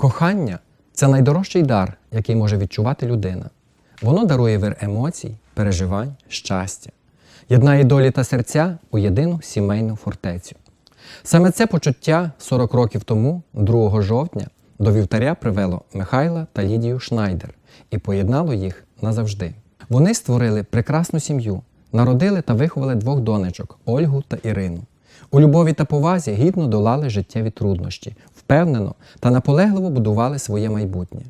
Кохання це найдорожчий дар, який може відчувати людина. Воно дарує вир емоцій, переживань, щастя, єднає долі та серця у єдину сімейну фортецю. Саме це почуття 40 років тому, 2 жовтня, до вівтаря привело Михайла та Лідію Шнайдер і поєднало їх назавжди. Вони створили прекрасну сім'ю, народили та виховали двох донечок Ольгу та Ірину. У любові та повазі гідно долали життєві труднощі, впевнено та наполегливо будували своє майбутнє.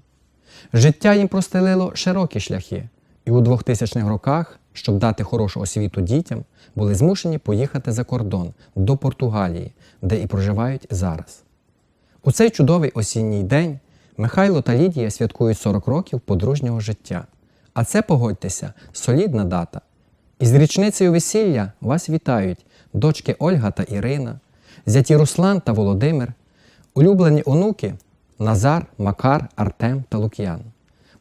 Життя їм простелило широкі шляхи, і у 2000-х роках, щоб дати хорошу освіту дітям, були змушені поїхати за кордон до Португалії, де і проживають зараз. У цей чудовий осінній день Михайло та Лідія святкують 40 років подружнього життя. А це, погодьтеся, солідна дата. Із річницею весілля вас вітають дочки Ольга та Ірина, зяті Руслан та Володимир, улюблені онуки Назар, Макар, Артем та Лук'ян.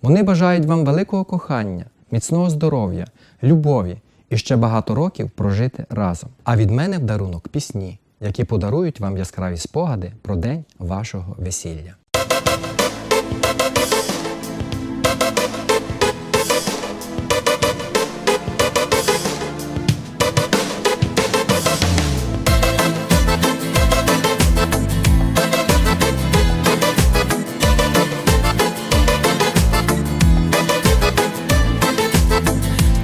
Вони бажають вам великого кохання, міцного здоров'я, любові і ще багато років прожити разом. А від мене в дарунок пісні, які подарують вам яскраві спогади про день вашого весілля.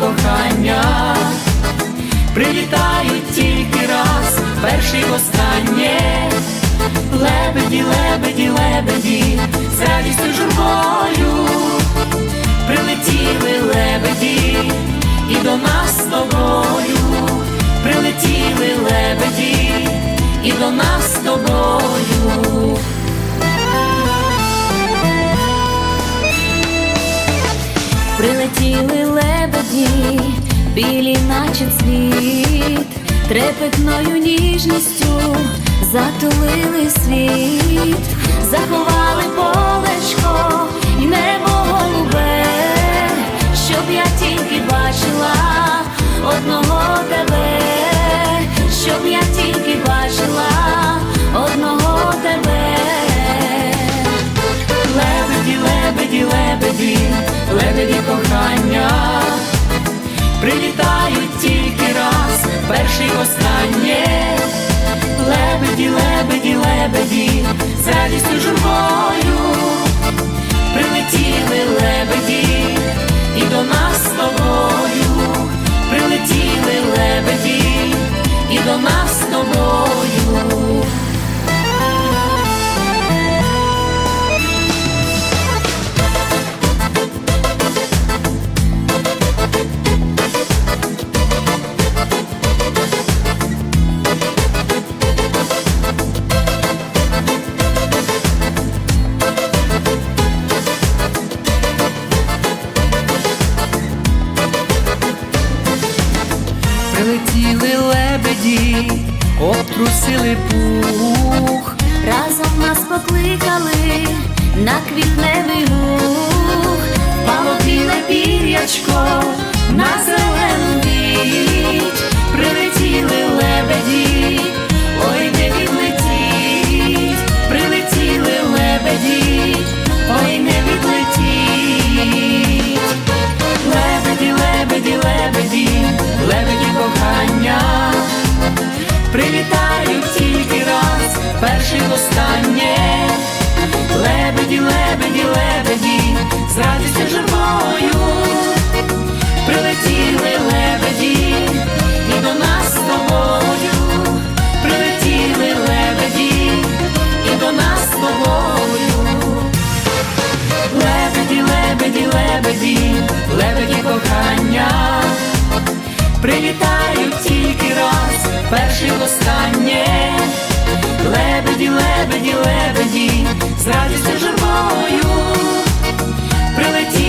кохання, прилітають тільки раз, перший востаннє. Лебеді, лебеді, лебеді, з радістю журбою, прилетіли лебеді, і до нас з тобою, прилетіли лебеді, і до нас з тобою. Прилетіли лебеді, білі, наче цвіт, трепетною ніжністю затулили світ, заховали полечко і небо прилітають тільки раз, перший останнє. Лебеді, лебеді, лебеді, з радістю журбою, прилетіли лебеді, Прилетіли лебеді, обтрусили пух, Разом нас покликали на квітневий гух, Пало біле пір'ячко на зелену віч, прилетіли лебеді, літають тільки раз, перший останнє, лебеді, лебеді, лебеді, з радістю журбою прилетіли.